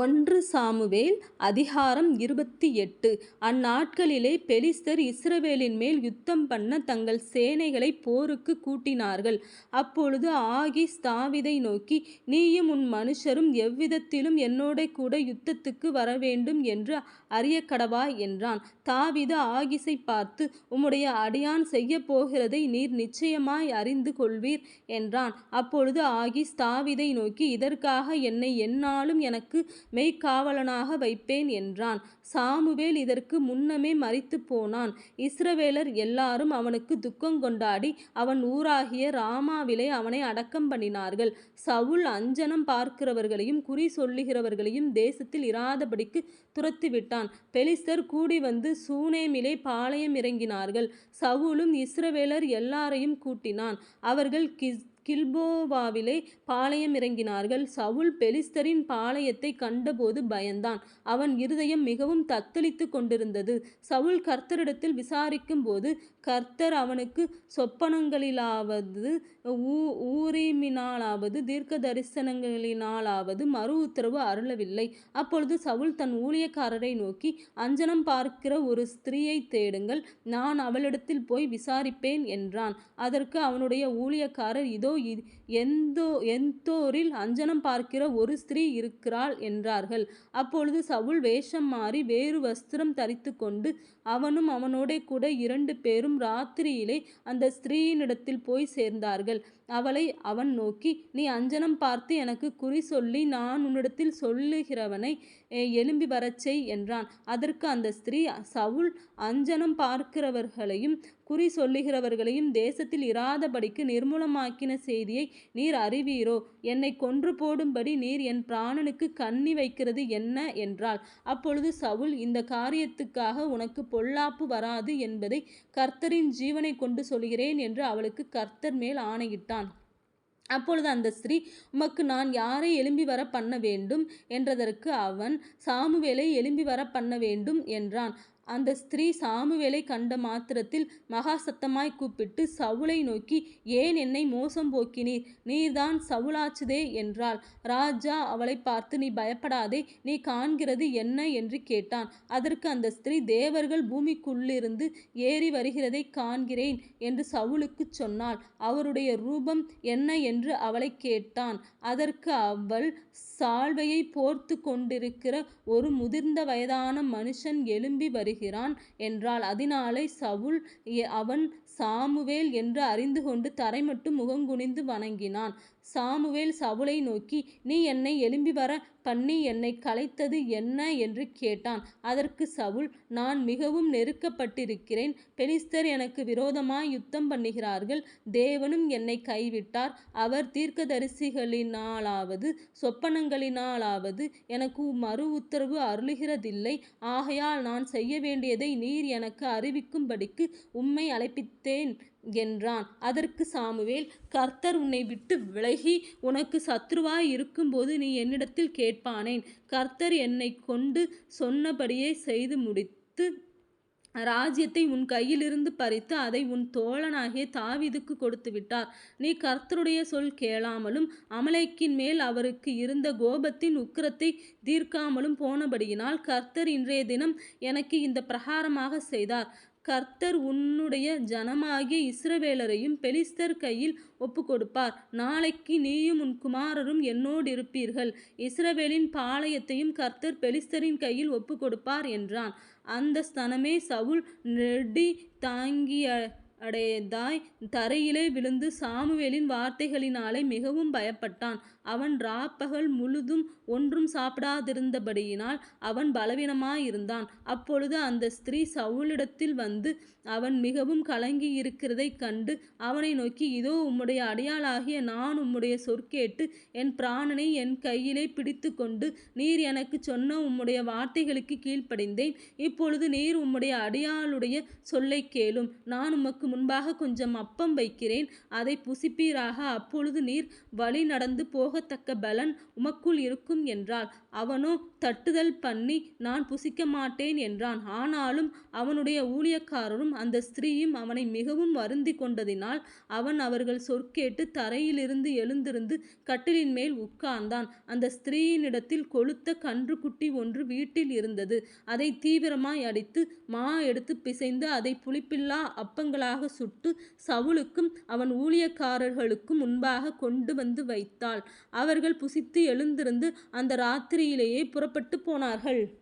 ஒன்று சாமுவேல் அதிகாரம் இருபத்தி எட்டு. அந்நாட்களிலே பெலிஸ்தர் இஸ்ரவேலின் மேல் யுத்தம் பண்ண தங்கள் சேனைகளை போருக்கு கூட்டினார்கள். அப்பொழுது ஆகிஸ் தாவிதை நோக்கி நீயும் உன் மனுஷரும் எவ்விதத்திலும் என்னோட கூட யுத்தத்துக்கு வரவேண்டும் என்று அறியக்கடவாய் என்றான். தாவித ஆகீஸை பார்த்து உம்முடைய அடியான் செய்யப் போகிறதை நீர் நிச்சயமாய் அறிந்து கொள்வீர் என்றான். அப்பொழுது ஆகிஸ் தாவிதை நோக்கி இதற்காக என்னை எந்நாளும் எனக்கு மெய்க்காவலனாக வைப்பேன் என்றான். சாமுவேல் இதற்கு முன்னமே மறித்து போனான். இஸ்ரவேலர் எல்லாரும் அவனுக்கு துக்கம் கொண்டாடி அவன் ஊராகிய ராமாவிலே அவனை அடக்கம் பண்ணினார்கள். சவுல் அஞ்சனம் பார்க்கிறவர்களையும் குறி சொல்லுகிறவர்களையும் தேசத்தில் இராதபடிக்கு துரத்திவிட்டான். பெலிஸ்தர் கூடி வந்து சூனேமிலே பாளையம் இறங்கினார்கள். சவுலும் இஸ்ரவேலர் எல்லாரையும் கூட்டினான். அவர்கள் கிஸ் கில்போவாவிலே பாளையம் இறங்கினார்கள். சவுல் பெலிஸ்தரின் பாளையத்தை கண்டபோது பயந்தான். அவன் இருதயம் மிகவும் தத்தளித்து கொண்டிருந்தது. சவுல் கர்த்தரிடத்தில் விசாரிக்கும்போது கர்த்தர் அவனுக்கு சொப்பனங்களிலாவது ஊ ஊரீமினாலாவது தீர்க்க தரிசனங்களினாலாவது மறு உத்தரவு அருளவில்லை. அப்பொழுது சவுல் தன் ஊழியக்காரரை நோக்கி அஞ்சனம் பார்க்கிற ஒரு ஸ்திரீயை தேடுங்கள். நான் அவளிடத்தில் போய் விசாரிப்பேன் என்றான். அதற்கு அவனுடைய ஊழியக்காரர் இதோ எந்தோ எந்தோரில் அஞ்சனம் பார்க்கிற ஒரு ஸ்திரீ இருக்கிறாள் என்றார்கள். அப்பொழுது சவுல் வேஷம் மாறி வேறு வஸ்திரம் தரித்து கொண்டு அவனும் அவனோட கூட இரண்டு பேரும் ராத்திரியிலே அந்த ஸ்திரீயினிடத்தில் போய் சேர்ந்தார்கள். அவளை அவன் நோக்கி நீ அஞ்சனம் பார்த்து எனக்கு குறி சொல்லி நான் உன்னிடத்தில் சொல்லுகிறவனை எழும்பி வரச் செய் என்றான். அதற்கு அந்த ஸ்திரீ சவுல் அஞ்சனம் பார்க்கிறவர்களையும் குறி சொல்லுகிறவர்களையும் தேசத்தில் இராதபடிக்கு நிர்மூலமாக்கின செய்தியை நீர் அறிவீரோ? என்னை கொன்று போடும்படி நீர் என் பிராணனுக்கு கண்ணி வைக்கிறது என்ன என்றாள். அப்பொழுது சவுல் இந்த காரியத்துக்காக உனக்கு பொல்லாப்பு வராது என்பதை கர்த்தரின் ஜீவனை கொண்டு சொல்கிறேன் என்று அவளுக்கு கர்த்தர் மேல் ஆணையிட்டான். அப்பொழுது அந்த ஸ்திரீ உமக்கு நான் யாரை எழும்பி வர பண்ண வேண்டும்? என்றதற்கு அவன் சாமுவேலை எழும்பி வர பண்ண வேண்டும் என்றான். அந்த ஸ்திரீ சாமுவேலை கண்ட மாத்திரத்தில் மகா சத்தமாய் கூப்பிட்டு சவுளை நோக்கி ஏன் என்னை மோசம் போக்கினீர்? நீர்தான் சவுளாச்சுதே என்றாள். ராஜா அவளை பார்த்து நீ பயப்படாதே நீ காண்கிறது என்ன? என்று கேட்டான். அதற்கு அந்த ஸ்திரீ தேவர்கள் பூமிக்குள்ளிருந்து ஏறி வருகிறதை காண்கிறேன் என்று சவுளுக்கு சொன்னாள். அவருடைய ரூபம் என்ன? என்று அவளை கேட்டான். அதற்கு அவள் சால்வையை போர்த்து கொண்டிருக்கிற ஒரு முதிர்ந்த வயதான மனுஷன் எழும்பி வருகிறான் என்றாள். அதனாலே சவுல் அவன் சாமுவேல் என்று அறிந்து கொண்டு தரை மட்டும் முகங்குனிந்து வணங்கினான். சாமுவேல் சவுலை நோக்கி நீ என்னை எழும்பி வர பண்ணி என்னை கலைத்தது என்ன என்று கேட்டான். அதற்கு சவுல் நான் மிகவும் நெருக்கப்பட்டிருக்கிறேன். பெலிஸ்தர் எனக்கு விரோதமாய் யுத்தம் பண்ணுகிறார்கள். தேவனும் என்னை கைவிட்டார். அவர் தீர்க்கதரிசிகளினாலாவது சொப்பனங்களினாலாவது எனக்கு மறு உத்தரவு அருளுகிறதில்லை. ஆகையால் நான் செய்ய வேண்டியதை நீர் எனக்கு அறிவிக்கும்படிக்கு உம்மை அழைப்பித்தேன். என்றான். அதற்கு சாமுவேல் கர்த்தர் உன்னை விட்டு விலகி உனக்கு சத்ருவாய் இருக்கும்போது நீ என்னிடத்தில் கேட்பானேன். கர்த்தர் என்னை கொண்டு சொன்னபடியே செய்து முடித்து ராஜ்யத்தை உன் கையிலிருந்து பறித்து அதை உன் தோழனாகிய தாவிதுக்கு கொடுத்து விட்டார் நீ கர்த்தருடைய சொல் கேளாமலும் அமலைக்கின் மேல் அவருக்கு இருந்த கோபத்தின் உக்கிரத்தை தீர்க்காமலும் போனபடியினால் கர்த்தர் இன்றைய தினம் எனக்கு இந்த பிரகாரமாக செய்தார். கர்த்தர் உன்னுடைய ஜனமாகிய இஸ்ரவேலரையும் பெலிஸ்தர் கையில் ஒப்பு கொடுப்பார் நாளைக்கு நீயும் உன் குமாரரும் என்னோடு இருப்பீர்கள். இஸ்ரவேலின் பாளையத்தையும் கர்த்தர் பெலிஸ்தரின் கையில் ஒப்பு கொடுப்பார் என்றான். அந்த ஸ்தனமே சவுல் நெடி தாங்கிய அடையதாய் தரையிலே விழுந்து சாமுவேலின் வார்த்தைகளினாலே மிகவும் பயப்பட்டான். அவன் ராப்பகல் முழுதும் ஒன்றும் சாப்பிடாதிருந்தபடியினால் அவன் பலவீனமாயிருந்தான். அப்பொழுது அந்த ஸ்திரீ சவுலிடத்தில் வந்து அவன் மிகவும் கலங்கி இருக்கிறதைக் கண்டு அவனை நோக்கி இதோ உம்முடைய அடையாளாகிய நான் உம்முடைய சொற்கேட்டு என் பிராணனை என் கையிலே பிடித்து கொண்டு நீர் எனக்கு சொன்ன உம்முடைய வார்த்தைகளுக்கு கீழ்ப்படைந்தேன். இப்பொழுது நீர் உம்முடைய அடியாளுடைய சொல்லை கேளும். நான் உமக்கு முன்பாக கொஞ்சம் அப்பம் வைக்கிறேன் அதை புசிப்பீராக அப்பொழுது நீர் வழி நடந்து போகத்தக்க பலன் உமக்குள் இருக்கும் என்றாள். அவனோ தட்டுதல் பண்ணி நான் புசிக்க மாட்டேன் என்றான். ஆனாலும் அவனுடைய ஊழியக்காரரும் அந்த ஸ்திரீயும் அவனை மிகவும் வருந்தி கொண்டதினால் அவன் அவர்கள் சொற்கேட்டு தரையிலிருந்து எழுந்திருந்து கட்டிலின் மேல் உட்கார்ந்தான். அந்த ஸ்திரீயினிடத்தில் கொழுத்த கன்றுக்குட்டி ஒன்று வீட்டில் இருந்தது. அதை தீவிரமாய் அடித்து மா எடுத்து பிசைந்து அதை புளிப்பில்லா அப்பங்களாக அப்பங்களாகச் சுட்டு சவுலுக்கும் அவன் ஊழியக்காரர்களுக்கும் முன்பாகக் கொண்டு வந்து வைத்தாள். அவர்கள் புசித்து எழுந்திருந்து அந்த ராத்திரியிலேயே புறப்பட்டுப் போனார்கள்.